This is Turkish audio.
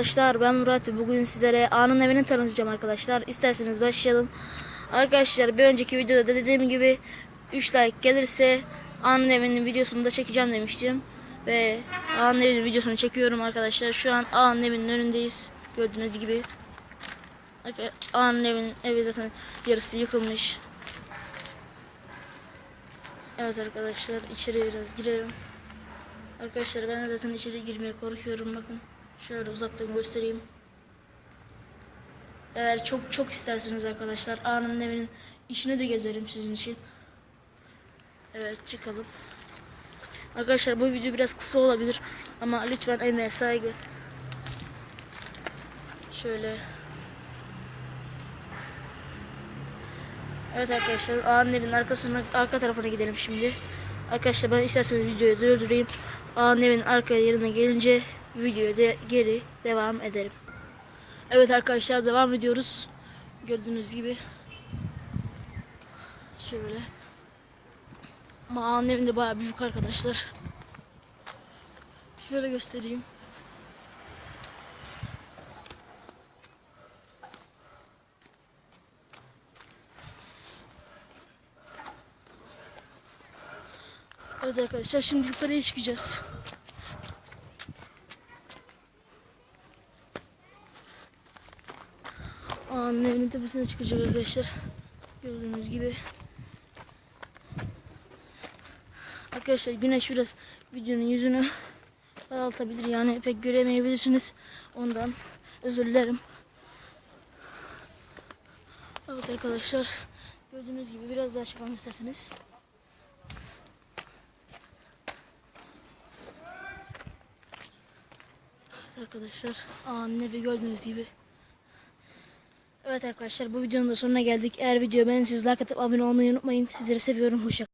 Arkadaşlar ben Murat bugün sizlere A'nın evini tanıtacağım arkadaşlar. İsterseniz başlayalım. Arkadaşlar bir önceki videoda da dediğim gibi 3 like gelirse A'nın evinin videosunu da çekeceğim demiştim. Ve A'nın evinin videosunu çekiyorum arkadaşlar. Şu an A'nın evinin önündeyiz. Gördüğünüz gibi. A'nın evinin evi zaten yarısı yıkılmış. Evet arkadaşlar içeri biraz girelim. Arkadaşlar ben zaten içeri girmeye korkuyorum bakın. Şöyle uzaktan göstereyim. Eğer çok çok isterseniz arkadaşlar anın evinin içine de gezerim sizin için. Evet çıkalım. Arkadaşlar bu video biraz kısa olabilir ama lütfen emeğe saygı. Şöyle. Evet arkadaşlar ağanın evinin arkasına arka tarafına gidelim şimdi. Arkadaşlar ben isterseniz videoyu durdurayım. Ağanın evinin arka yerine gelince videoya de geri devam ederim. Evet arkadaşlar devam ediyoruz. Gördüğünüz gibi. Şöyle. Ama ağanın evinde bayağı büyük arkadaşlar. Şöyle göstereyim. Evet arkadaşlar şimdi yukarıya çıkacağız. Ağanın evinin tepesine çıkacak arkadaşlar. Gördüğünüz gibi. Arkadaşlar güneş biraz videonun yüzünü karartabilir yani pek göremeyebilirsiniz. Ondan özür dilerim. Evet arkadaşlar gördüğünüz gibi biraz daha çıkalım isterseniz. Evet arkadaşlar ağanın evi gördüğünüz gibi. Evet arkadaşlar bu videonun da sonuna geldik. Eğer video beğendiyseniz like atıp abone olmayı unutmayın. Sizleri seviyorum. Hoşça